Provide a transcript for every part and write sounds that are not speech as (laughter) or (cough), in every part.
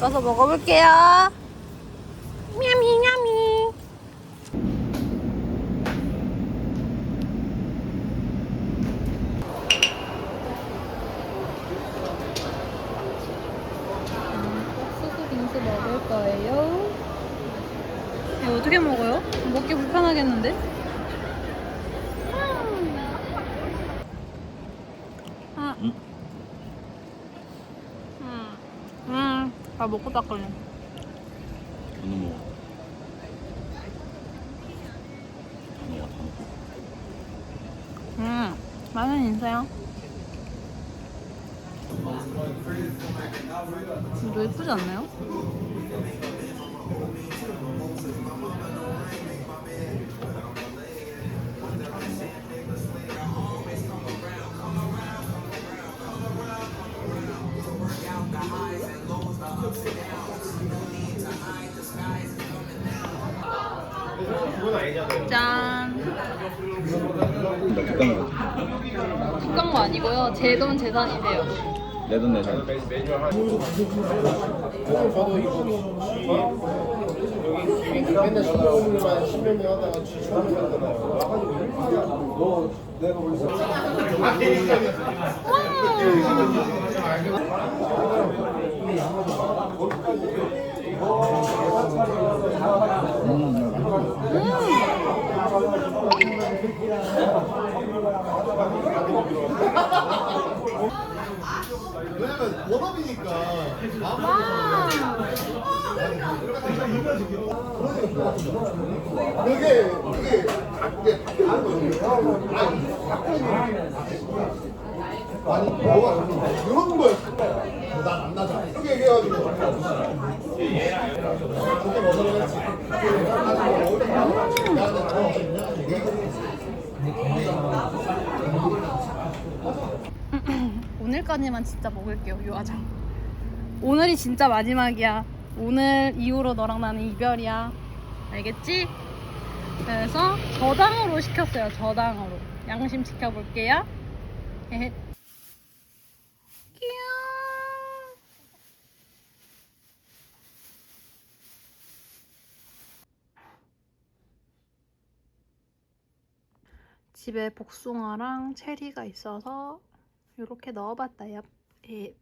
꺼서 먹어볼게요. 냠이 냠이. 소스 빙수 먹을 거예요. 이거 어떻게 먹어요? 먹기 불편하겠는데? 아. 응? 음. 음. 다 먹고 닦을래. 어느 먹어? 다 먹어 다 먹어 음. 맛은 있어요. 이거 예쁘지 않나요? 짠. 나 객관 거 아니고요. 제 돈 재산이세요. 내 돈 내산 맨날 신경만 신경이 하다가 지쳐하는 너 내가 벌써 왜냐면 워업이니까 그게 그게 이게 다른 거거든요. 아니 뭐가 그런 거였어. 난안 나자. 이렇게 얘기해가지고 그때 먹으려 그랬지. 오늘까지만 진짜 먹을게요, 요아장. 오늘이 진짜 마지막이야. 오늘 이후로 너랑 나는 이별이야. 알겠지? 그래서 저당으로 시켰어요, 저당으로. 양심 지켜볼게요. 헤헤. 귀여워. 집에 복숭아랑 체리가 있어서 이렇게 넣어봤다요. 예.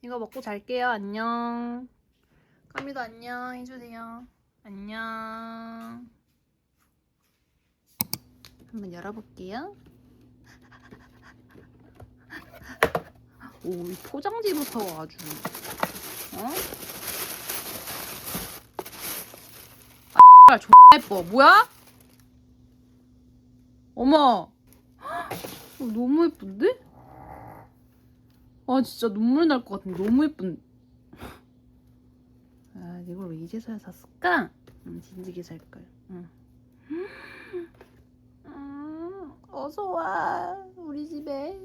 이거 먹고 잘게요. 안녕. 까미도 안녕 해주세요. 안녕. 한번 열어볼게요. 오, 이 포장지부터 아주. 어? 아, 존나 예뻐. 뭐야? 어머. 어, 너무 예쁜데? 아 진짜 눈물 날 것 같은데 너무 예쁜 아 이걸 왜 이제서야 샀을까? 음, 진지게 살걸 응. 음, 어서와 우리 집에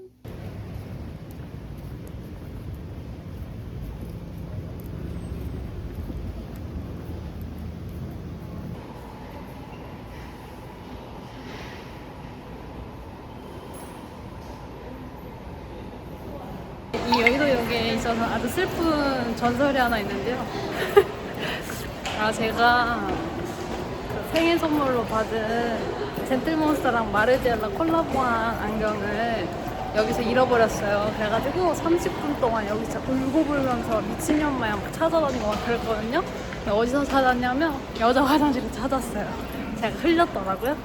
이 여의도역에 있어서 아주 슬픈 전설이 하나 있는데요. (laughs) 아 제가 그 생일 선물로 받은 젠틀몬스터랑 마르지엘라 콜라보한 안경을 여기서 잃어버렸어요. 그래가지고 30분 동안 여기서 울고 불면서 미친년 마냥 막 찾아다니고 막 그랬거든요. 근데 어디서 찾았냐면 여자 화장실을 찾았어요. 제가 흘렸더라고요.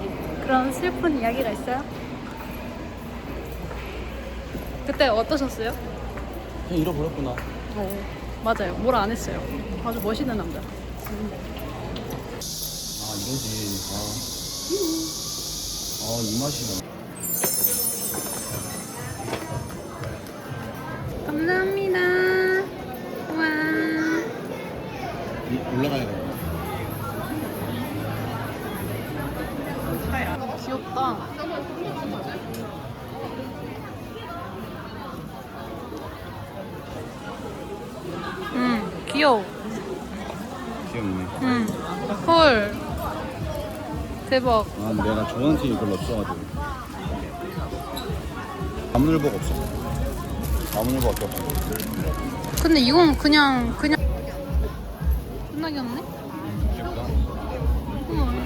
네, 그런 슬픈 이야기가 있어요. 그때 어떠셨어요? 그냥 잃어버렸구나 어, 맞아요. 뭘 안 했어요. 아주 멋있는 남자. 아 이거지 아 아 이 맛이야 감사합니다. 와. 이- 올라가야 돼 귀여워. 귀엽네 응. 헐. 대박. 아 내가 좋아하는 팀이 별로 없어가지고 남물복 없어 나무늘보밖에 없어. 근데 이건 그냥 그냥 끝나게 없네? 귀엽다. 어머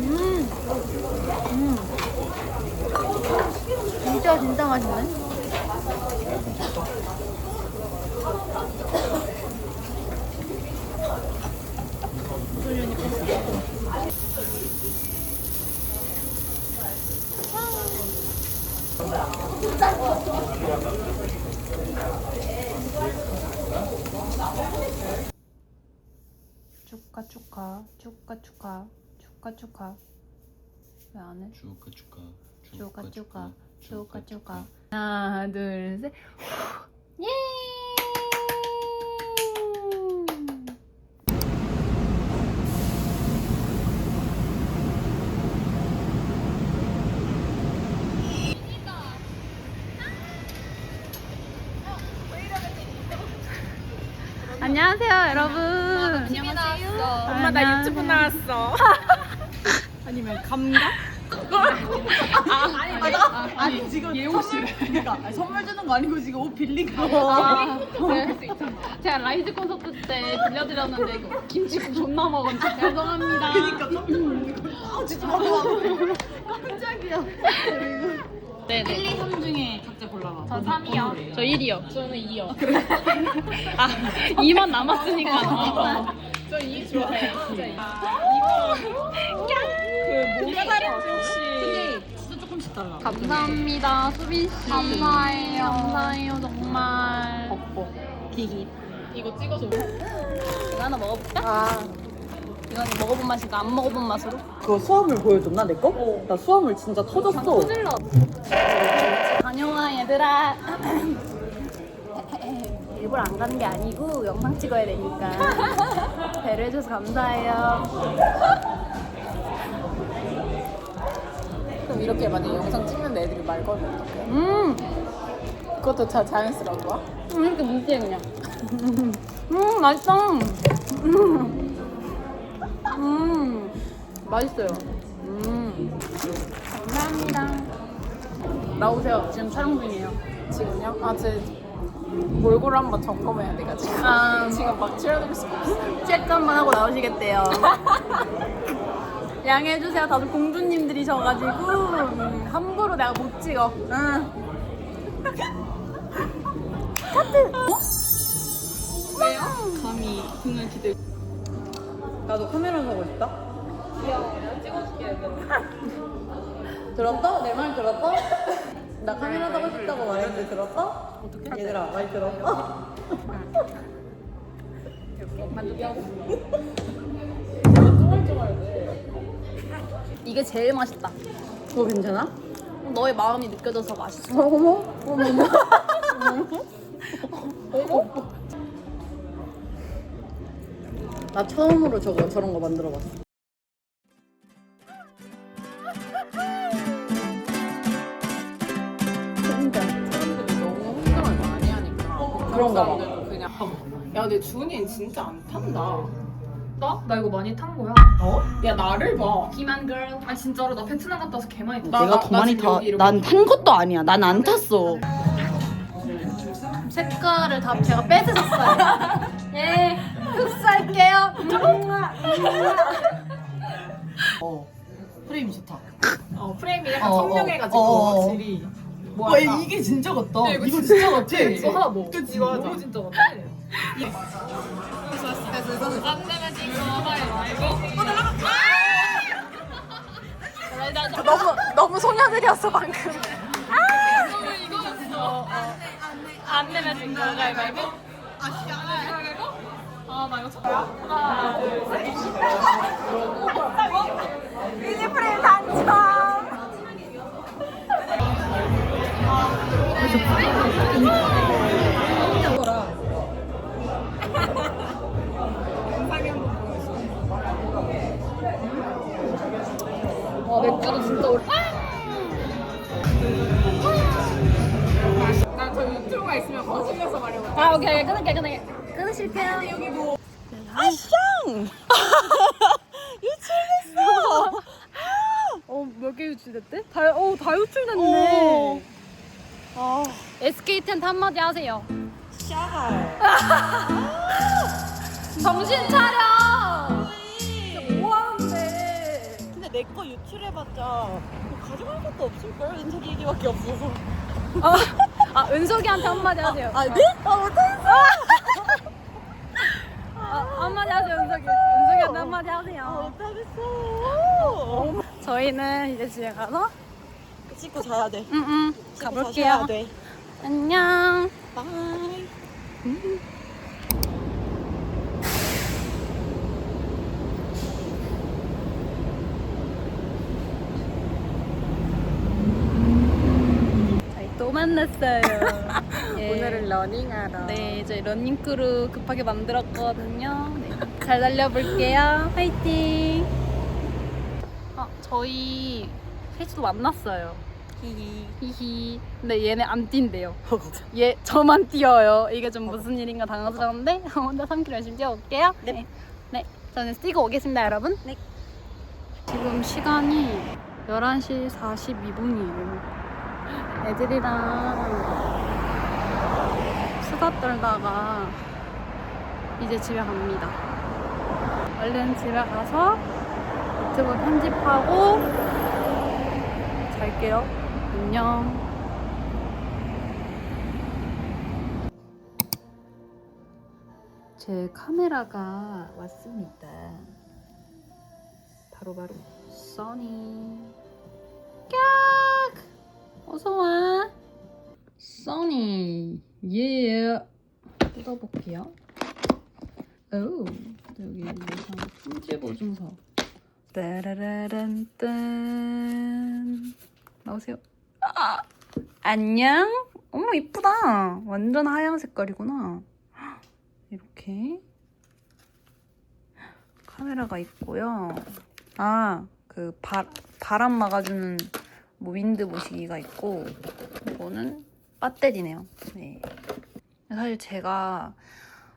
음. 음. 진짜 진짜 맛있네. 축하 축하 축하 축하 축하 축하 왜 안 해? 축하 축하. 축하 축하 축하 축하 하나 둘셋. 예! 안녕하세요 여러분. 안녕하세요. 엄마 나 유튜브 나왔어. (laughs) 아니면 감각? 아니, 아니, 아니, 지금 예우 씨래. 그러니까, 선물 주는 거 아니고 지금 옷 빌린 거. 아, 네. 제가 라이즈 콘서트 때 들려드렸는데 이거 김치 존나 먹은 척 죄송합니다. 그러니까 깜짝 놀랐어. 아 깜짝이야. 네, 1, 2, 3 중에 각자 골라봐. 전 3이요. 저 1이요. 저는 2요. 아, 2만 남았으니까. 저 2 좋아해요. 진짜 2. 감사합니다, 수빈 씨. 감사해요. 감사해요, 정말. 뻑뻑. 기기. 이거 찍어줘. 이거 하나 먹어볼까? 아. 이건 먹어본 맛이니까 안 먹어본 맛으로. 그거 수화물 보여줬나 내 거? 나 수화물 진짜 터졌어. 터질러. 다녀와 얘들아. (laughs) 일부러 안 가는 게 아니고 영상 찍어야 되니까 배려해줘서 감사해요. 그럼 이렇게 만약 영상 찍는데 애들이 말 걸면 어떡해? 음, 그것도 자, 자연스러운 거야? 음 이렇게 그냥. 음 맛있어. 음, 음 맛있어요. 음 감사합니다. 나오세요. 지금 촬영 중이에요. 지금요? 아, 제 몰골 한번 점검해야 돼가지고. 아, 지금 막 치러들 수가 없어. 체크 한번 하고 나오시겠대요. (laughs) 양해해주세요. 다들 공주님 들이셔가지고 음, 함부로 내가 못 찍어. 응. 감히 등을 기대. 나도 카메라 사고 싶다. 들었어? 내 말 들었어? 나 카메라 사고 싶다고 말했는데 들었어? 어떻게? 얘들아 말 들었어? 이게 (laughs) 제일 맛있다. 그거 괜찮아? 너의 마음이 느껴져서 맛있어. 어머 어머 어머 나 처음으로 저거 저런 거 만들어봤어. 진짜 사람들이 너무 흥정을 많이 하니까 그런가 봐. 그냥 야, 근데 준이 진짜 안 탄다. 나? 나 이거 많이 탄 거야. 어? 야 나를 봐. 기만 걸. 아 진짜로 나 베트남 갔다 와서 개 많이 탔어. 나- 내가 나- 더나 많이 이렇게 난탄 것도 아니야. 난 안 탔어. 색깔을 다 제가 뺏으셨어요. (laughs) 예, 흡수할게요. 어. 프레임이 좋다. 어, 프레임이 약간 어, 어. 청량해가지고 어, 어. 확실히. 와, 이게 진짜 같다. 이거 이거 진짜 같아. 이거 하나 먹어. 그치, 이거 맞아. 너무 진짜 같아. (laughs) 안 되면 지금 말고. 너무 너무 소녀들이었어 방금. 이거였어. 안 되면 지금 가위바위보. 가위바위보? 아, 나 이거 처음. 하나, 둘, 셋. 미니프레임 당첨. 와, 맥주도 진짜 오래. 나저 유튜브가 있으면 거슬려서 말해봐. 아 오케이 끊을게 끊을게. 끊으실게요. 여기 뭐. 어몇 개 유출됐대? 다, 어, 다 유출됐네. 아, SK텐트 한마디 하세요. (laughs) 정신 차려! 내 거 유출해봤자 뭐 가져갈 것도 없을걸? 은석이 얘기밖에 없어서. 아, 아 은석이한테 한마디 하세요. 아, 네? 아, 못했어. 아, 한마디 하세요, 은석이. 은석이한테 한마디 아, 하세요. 못하겠어. 저희는 이제 집에 가서 씻고 자야 돼. 응응 씻고 가볼게요. 자셔야 돼. 안녕. 바이. 저희 또 만났어요. (laughs) 예. 오늘은 러닝하러. 네, 저희 러닝크루 급하게 만들었거든요. 네, 잘 달려볼게요. 화이팅! 아, 저희 셋이도 만났어요. 히히. 히히. 근데 얘네 안 뛴대요. 얘 저만 뛰어요. 이게 좀 무슨 일인가 당황스러운데 (laughs) 혼자 3km 열심히 뛰어올게요. 네. 네. 저는 뛰고 오겠습니다, 여러분. 네. 지금 시간이 11시 42분이에요. 애들이랑 수다 떨다가 이제 집에 갑니다. 얼른 집에 가서 유튜브 편집하고 잘게요. 안녕. 제 카메라가 왔습니다. 바로바로 써니. 깍! 어서 예. 뜯어볼게요. 오, 여기 영상 품질 보 증서. 따라라란 딴. 나오세요. 아, 안녕. 어머 이쁘다. 완전 하얀 색깔이구나. 이렇게 카메라가 있고요. 아, 그 바, 바람 막아주는 뭐 윈드 모시기가 있고 이거는 배터리네요. 네. 사실 제가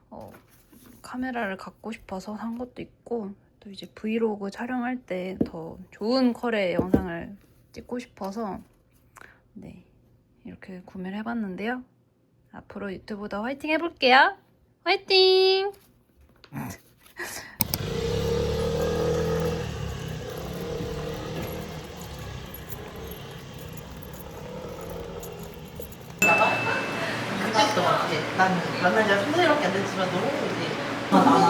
어, 카메라를 갖고 싶어서 산 것도 있고 또 이제 브이로그 촬영할 때 더 좋은 컬의 영상을 찍고 싶어서 네 이렇게 구매를 해봤는데요. 앞으로 유튜브도 화이팅 해볼게요. 화이팅! 것 같아. 난 만난 지한 3살밖에 안 됐지만 너무 이제 아, 나나.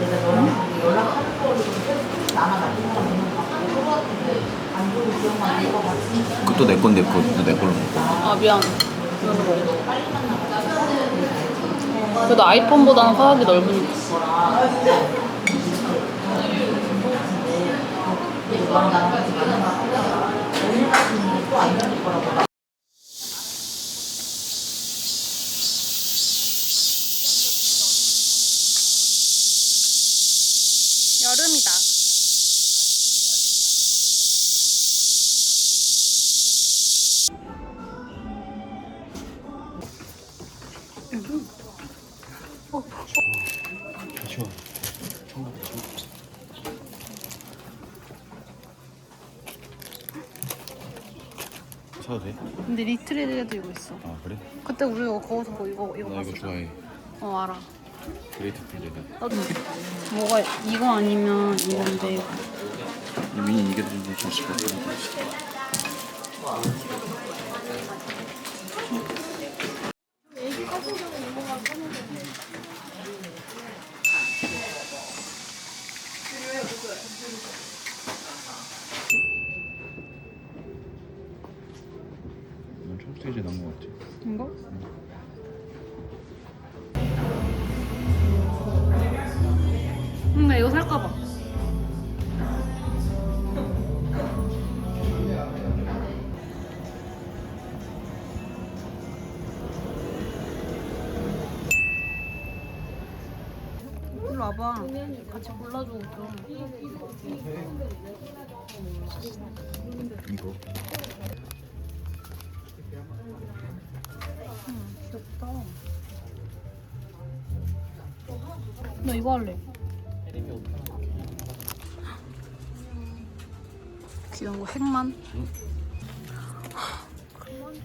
내가 너랑 연락하는 거를 좀 나만 나쁜 거 보는 것 같고 그거 같은데 안 좋은 기억만 안것 같으니까 그것도 내 건데 그것도 내 걸로 먹어. 아 미안. 그래서 뭐. 그래도 아이폰보다는 화각이 넓으니까. 너랑 나랑 같이 만나다가 오늘 같은 일이 또안 생길 거라고 쉬워. 사도 돼? 근데 리트레드에도 이거 있어. 아 그래? 그때 우리 이거 거기서 뭐 이거 이거 나 이거 봤었잖아. 좋아해. 어 알아. 그레이트 필레드. 나도 뭐가 이거 아니면 이건데 미니 이게 좀 좋을 것 같아. 초스테이지 나온 것 같아. 이거? 응, 나 이거 살까 봐. 일로 와봐. 같이 골라줘 좀. 이거. 나 이거 할래. 귀여운 거 핵만. 그만 좀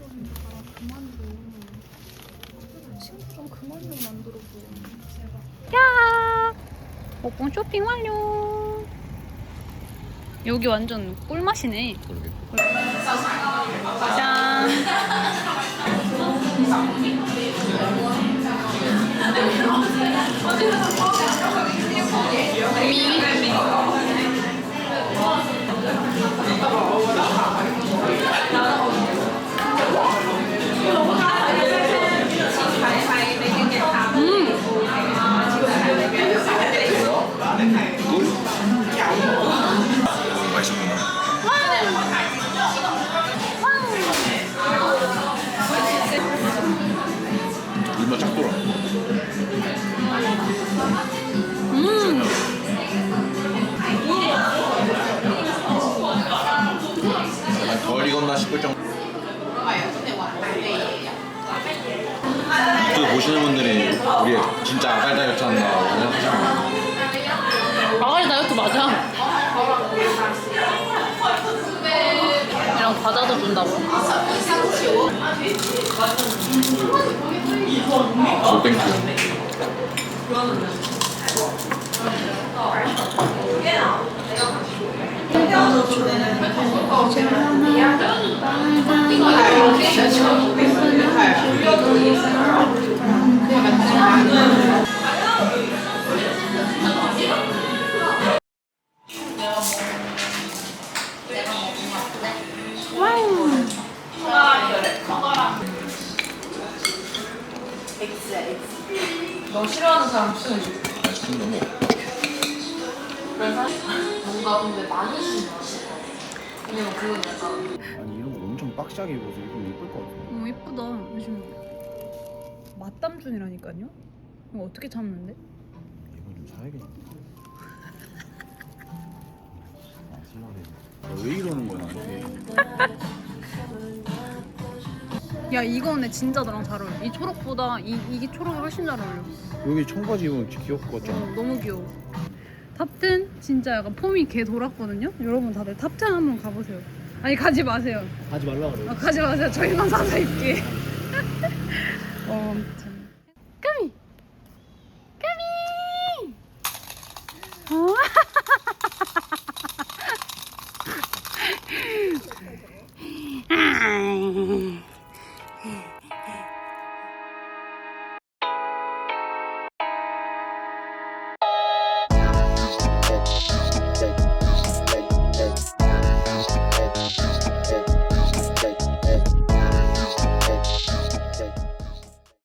그만 좀. 친구 좀 그만 좀 만들어 줘. 야! 오픈 쇼핑 완료. 여기 완전 꿀맛이네. 짠. 맞아. 이런 과자도 준다고? 오 땡큐. 너 싫어하는 사람 추천해줘. 아이스크림 너무. 뭔가 근데 많이 주는 왜냐면 그건 약간 아니 이런 거 엄청 빡시하게 입어서 입으면 예쁠 것 같아. 어 예쁘다. 요즘 맛담준이라니까요. 이거 어떻게 참는데? 이거 좀 사야겠다. 아 sil라네. 왜 이러는 거야 나한테? (laughs) 야 이거는 진짜 너랑 잘 어울려. 이 초록보다 이 이게 초록이 훨씬 잘 어울려. 여기 청바지 입으면 귀여울 것 같잖아. 어, 너무 귀여워. 탑10 진짜 약간 폼이 개 돌았거든요. 여러분 다들 탑10 한번 가보세요. 아니 가지 마세요. 하지 말라 그래. 아, 가지 마세요. 저희만 사서 입게. (laughs) 어, 아